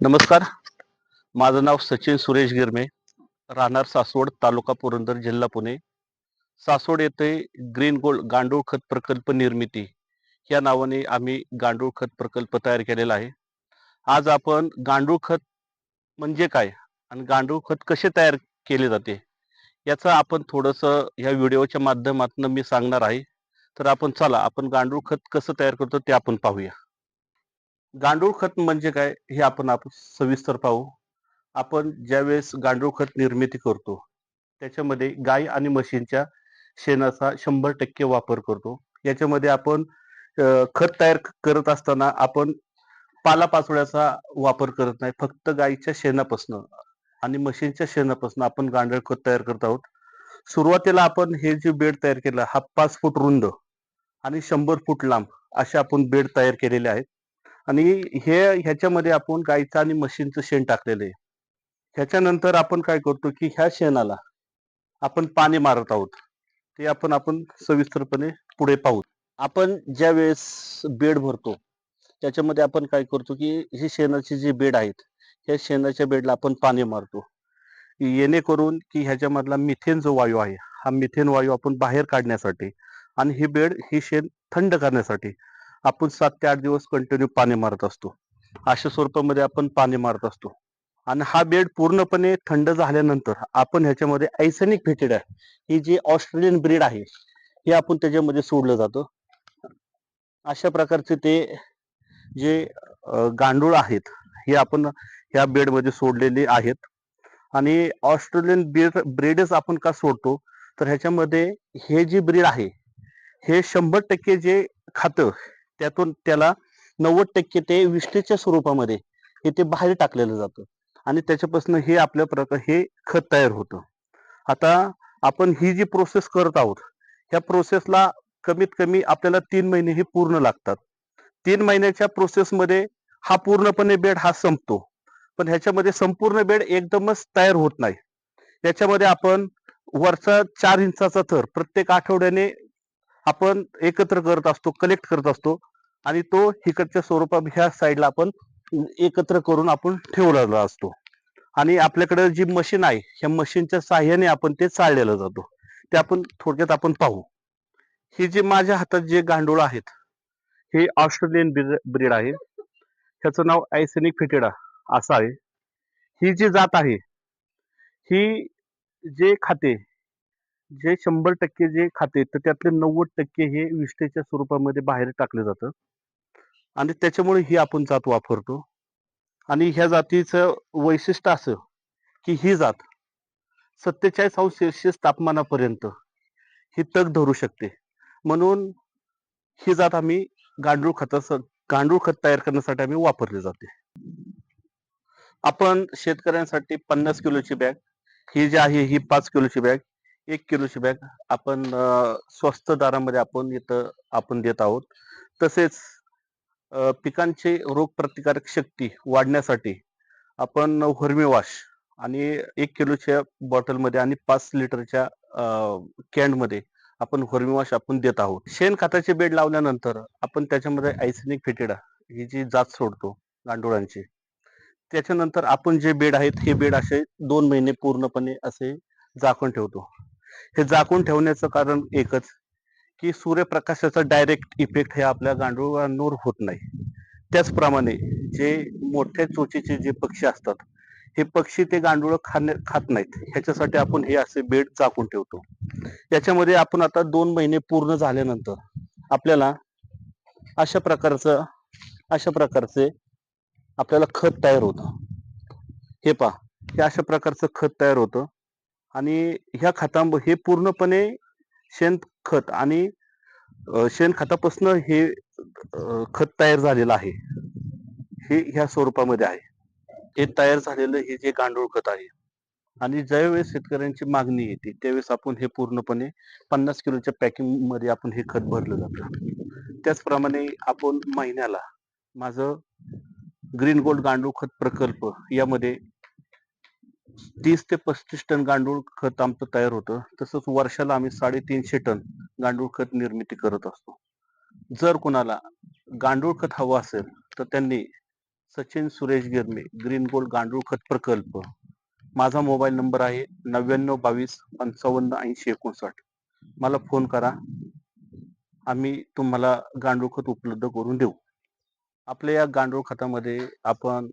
नमस्कार. माझं नाव सचिन सुरेश गिरमे. राहणार सासवड तालुका पुरंदर जिल्हा पुणे. सासवड येथे ग्रीन गोल्ड गांडूळ खत प्रकल्प निर्मिती. या नावाने आम्ही गांडूळ खत प्रकल्प तयार केलेला आहे. आज आपण गांडूळ खत म्हणजे काय आणि गांडूळ खत कसे तयार केले जाते याचं आपण थोडंसं ह्या व्हिडिओच्या माध्यमातून मी सांगणार आहे. तर आपण चला आपण गांडूळ खत कसं तयार करतो ते आपण पाहूया. गांडूळ खत म्हणजे काय हे आपण आपण सविस्तर पाहू. आपण ज्यावेळेस गांडूळ खत निर्मिती करतो त्याच्यामध्ये गाय आणि म्हशींच्या शेणाचा शंभर टक्के वापर करतो. याच्यामध्ये आपण खत तयार करत असताना आपण पालापाचोळ्याचा वापर करत नाही. फक्त गायीच्या शेणापासून आणि म्हशींच्या शेणापासून आपण गांडूळ खत तयार करत आहोत. सुरुवातीला आपण हे जे बेड तयार केलं हा पाच फूट रुंद आणि शंभर फूट लांब असे आपण बेड तयार केलेले आहेत. आणि हे ह्याच्यामध्ये आपण गाईचं आणि म्हशींचं शेण टाकलेलं आहे. ह्याच्यानंतर आपण काय करतो की ह्या शेणाला आपण पाणी मारत आहोत. ते आपण आपण सविस्तरपणे पुढे पाहू. आपण ज्या वेळेस बेड भरतो त्याच्यामध्ये आपण काय करतो की हे शेणाचे जे बेड आहेत ह्या शेणाच्या बेडला आपण पाणी मारतो. येणेकरून की ह्याच्यामधला मिथेन जो वायू आहे हा मिथेन वायू आपण बाहेर काढण्यासाठी आणि ही बेड ही शेण थंड करण्यासाठी आपण सात ते आठ दिवस कंटिन्यू पाणी मारत असतो. अशा स्वरूपामध्ये आपण पाणी मारत असतो. आणि हा बेड पूर्णपणे थंड झाल्यानंतर आपण ह्याच्यामध्ये ऐसनिक फिटेड आहे. ही जी ऑस्ट्रेलियन ब्रीड आहे हे आपण त्याच्यामध्ये सोडलं जातं. अशा प्रकारचे ते जे गांडूळ आहेत हे आपण ह्या बेडमध्ये सोडलेले आहेत. आणि ऑस्ट्रेलियन ब्रीड ब्रीडच आपण का सोडतो? तर ह्याच्यामध्ये हे जी ब्रीड आहे हे शंभर टक्के जे खातं त्यातून त्याला नव्वद टक्के ते विष्ठेच्या स्वरूपामध्ये हे ते बाहेर टाकलेलं जातं. आणि त्याच्यापासून हे आपल्या प्रकार हे खत तयार होतं. आता आपण ही जी प्रोसेस करत आहोत ह्या प्रोसेसला कमीत कमी आपल्याला तीन महिने हे पूर्ण लागतात. तीन महिन्याच्या प्रोसेसमध्ये हा पूर्णपणे बेड हा संपतो. पण ह्याच्यामध्ये संपूर्ण बेड एकदमच तयार होत नाही. याच्यामध्ये आपण वरचा चार इंचाचा थर प्रत्येक आठवड्याने आपण एकत्र करत असतो कलेक्ट करत असतो. आणि तो इकडच्या स्वरूपात ह्या साईडला आपण एकत्र करून आपण ठेवलेला असतो. आणि आपल्याकडे जी मशीन आहे ह्या मशीनच्या साह्याने आपण ते चाळलेलं जातो. ते आपण थोडक्यात आपण पाहू. ही जी माझ्या हातात जे गांडूळ आहेत हे ऑस्ट्रेलियन ब्रीड आहे. ह्याचं नाव आयसेनिक फिटेडा असं आहे. ही जी जात आहे ही जे खाते जे शंभर टक्के जे खाते तर त्यातले नव्वद टक्के हे विष्ठेच्या स्वरूपामध्ये बाहेर टाकलं जातं. आणि त्याच्यामुळे ही आपण जात वापरतो. आणि ह्या जातीचं वैशिष्ट्य असं की ही जात सत्तेचाळीस अंश सेल्सिअस तापमानापर्यंत ही तग धरू शकते. म्हणून ही जात आम्ही गांडूळ खताचं गांडूळ खत तयार करण्यासाठी आम्ही वापरली जाते. आपण शेतकऱ्यांसाठी पन्नास किलोची बॅग ही जी आहे ही पाच किलोची बॅग एक किलोची बॅग आपण स्वस्त दरामध्ये आपण इथं आपण देत आहोत. तसेच पिकांची रोगप्रतिकारक शक्ती वाढण्यासाठी आपण वर्मीवाश आणि एक किलोच्या बॉटलमध्ये आणि पाच लिटरच्या कॅनमध्ये आपण वर्मीवाश आपण देत आहोत. शेणखताचे बेड लावल्यानंतर आपण त्याच्यामध्ये आयसेनिक फेटेडा ही जी जात सोडतो गांडुळांची त्याच्यानंतर आपण जे बेड आहेत हे बेड असे दोन महिने पूर्णपणे असे झाकून ठेवतो. हे झाकून ठेवण्याचं कारण एकच की सूर्यप्रकाशाचा डायरेक्ट इफेक्ट हे आपल्या गांडूळांवर होत नाही. त्याचप्रमाणे जे मोठ्या चोचीचे जे पक्षी असतात हे पक्षी ते गांडूळ खाणे खात नाहीत. ह्याच्यासाठी आपण हे असे बेड चाकून ठेवतो. याच्यामध्ये आपण आता दोन महिने पूर्ण झाल्यानंतर आपल्याला अशा प्रकारचं अशा प्रकारचे आपल्याला खत तयार होतं. हे पहा हे अशा प्रकारचं खत तयार होतं. आणि ह्या खतांब हे पूर्णपणे खत आणि शेणखतापासून हे खत तयार झालेलं आहे. हे ह्या स्वरूपामध्ये आहे. हे तयार झालेलं हे जे गांडूळ खत आहे. आणि ज्यावेळेस शेतकऱ्यांची मागणी येते त्यावेळेस आपण हे पूर्णपणे पन्नास किलोच्या पॅकिंगमध्ये आपण हे खत भरलं जातं. त्याचप्रमाणे आपण महिन्याला माझं ग्रीन गोल्ड गांडूळ खत प्रकल्प यामध्ये तीस ते पस्तीस टन गांडूळ खत आमचं तयार होतं. तसंच वर्षाला आम्ही साडेतीनशे टन गांडूळ खत निर्मिती करत असतो. जर कोणाला गांडूळ खत हवं असेल तर त्यांनी सचिन सुरेश गिरमे ग्रीन गोल्ड गांडूळ खत प्रकल्प. माझा मोबाईल नंबर आहे नव्याण्णव बावीस पंचावन्न ऐंशी एकोणसाठ. मला फोन करा. आम्ही तुम्हाला गांडूळ खत उपलब्ध करून देऊ. आपल्या या गांडूळ खतामध्ये आपण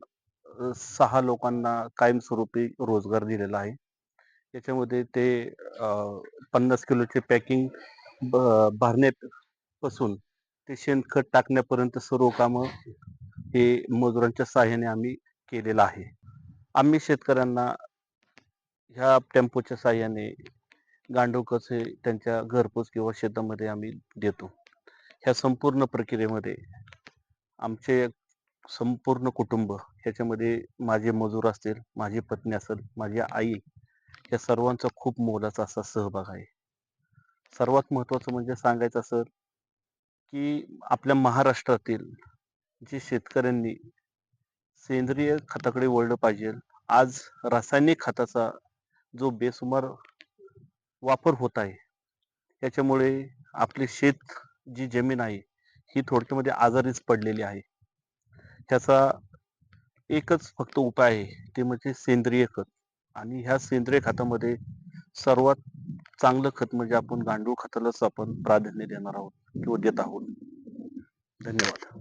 सहा लोकांना कायमस्वरूपी रोजगार दिलेला आहे. याच्यामध्ये ते पन्नास किलोचे पॅकिंग भरण्यापासून ते शेणखत टाकण्यापर्यंत सर्व कामं हे मजुरांच्या सहाय्याने आम्ही केलेलं आहे. आम्ही शेतकऱ्यांना ह्या टेम्पोच्या सहाय्याने गांडूळ हे त्यांच्या घरपोच किंवा शेतामध्ये आम्ही देतो. ह्या संपूर्ण प्रक्रियेमध्ये आमचे संपूर्ण कुटुंब ह्याच्यामध्ये माझे मजूर असतील माझी पत्नी असेल माझी आई या सर्वांचा खूप मोलाचा असा सहभाग आहे. सर्वात महत्वाचं म्हणजे सांगायचं असं की आपल्या महाराष्ट्रातील जे शेतकऱ्यांनी सेंद्रिय खताकडे वळलं पाहिजे. आज रासायनिक खताचा जो बेसुमार वापर होत आहे त्याच्यामुळे आपली शेत जी जमीन आहे ही थोडक्यामध्ये आजारीच पडलेली आहे. त्याचा एकच फक्त उपाय आहे ते म्हणजे सेंद्रिय खत. आणि ह्या सेंद्रिय खतामध्ये सर्वात चांगलं खत म्हणजे आपण गांडूळ खतालाच आपण प्राधान्य देणार आहोत किंवा देत आहोत. धन्यवाद.